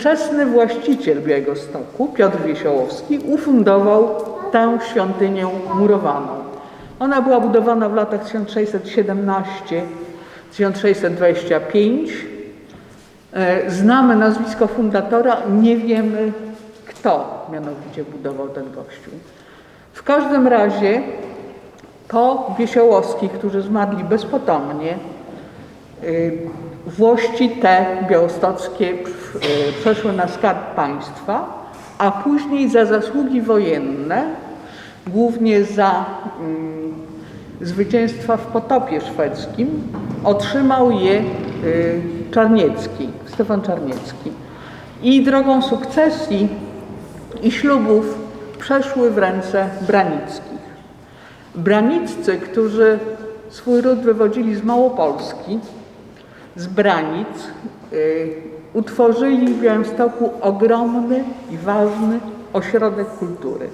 ówczesny właściciel Białegostoku, Piotr Wiesiołowski, ufundował tę świątynię murowaną. Ona była budowana w latach 1617-1625. E, Znamy nazwisko fundatora, nie wiemy kto mianowicie budował ten kościół. W każdym razie po Wiesiołowskich, którzy zmarli bezpotomnie, y, włości te białostockie y, przeszły na skarb państwa, a później za zasługi wojenne, głównie za mm, zwycięstwa w potopie szwedzkim, otrzymał je y, Czarniecki, Stefan Czarniecki. I drogą sukcesji i ślubów przeszły w ręce Branickich. Braniccy, którzy swój ród wywodzili z Małopolski, z Branic, y, utworzyli w Białymstoku ogromny i ważny ośrodek kultury.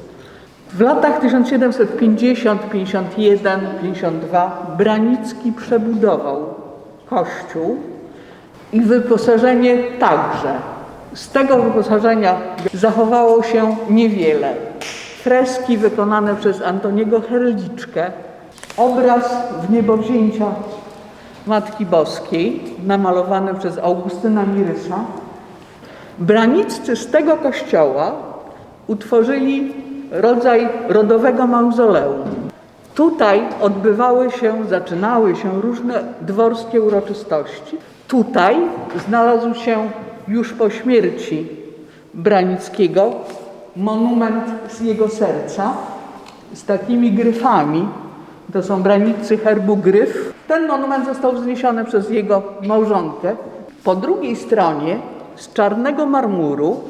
W latach 1750, 51, 52 Branicki przebudował kościół i wyposażenie także. Z tego wyposażenia zachowało się niewiele. Freski wykonane przez Antoniego Herliczkę, obraz w niebowzięcia Matki Boskiej, namalowany przez Augustyna Mirysa. Braniccy z tego kościoła utworzyli rodzaj rodowego mauzoleum. Tutaj odbywały się, zaczynały się różne dworskie uroczystości. Tutaj znalazł się już po śmierci Branickiego monument z jego serca z takimi gryfami. To są Braniccy herbu gryf. Ten monument został wzniesiony przez jego małżonkę. Po drugiej stronie z czarnego marmuru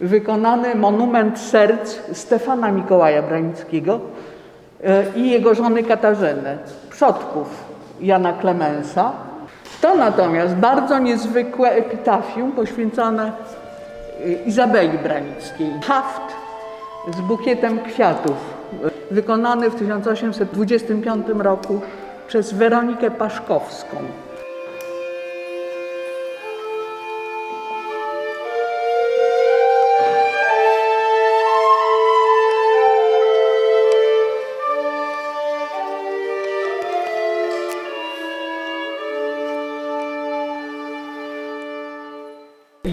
wykonany monument serc Stefana Mikołaja Branickiego e, i jego żony Katarzyny, przodków Jana Klemensa. To natomiast bardzo niezwykłe epitafium poświęcone y, Izabeli Branickiej. Haft z bukietem kwiatów, wykonany w 1825 roku przez Weronikę Paszkowską.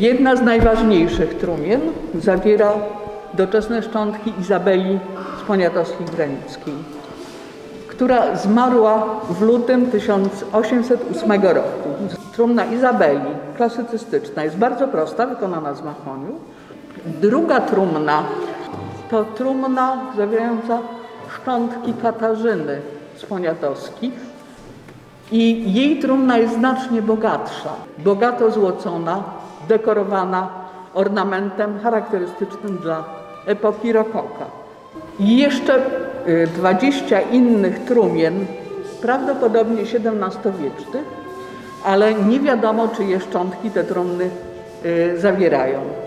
Jedna z najważniejszych trumien zawiera doczesne szczątki Izabeli z Poniatowskiej-Granickiej, która zmarła w lutym 1808 roku. Trumna Izabeli, klasycystyczna, jest bardzo prosta, wykonana z mahoniu. Druga trumna to trumna zawierająca szczątki Katarzyny z Poniatowskich, i jej trumna jest znacznie bogatsza, bogato złocona, dekorowana ornamentem charakterystycznym dla epoki rokoka. I jeszcze y, 20 innych trumien, prawdopodobnie XVII-wiecznych, ale nie wiadomo, czyje szczątki te trumny y, zawierają.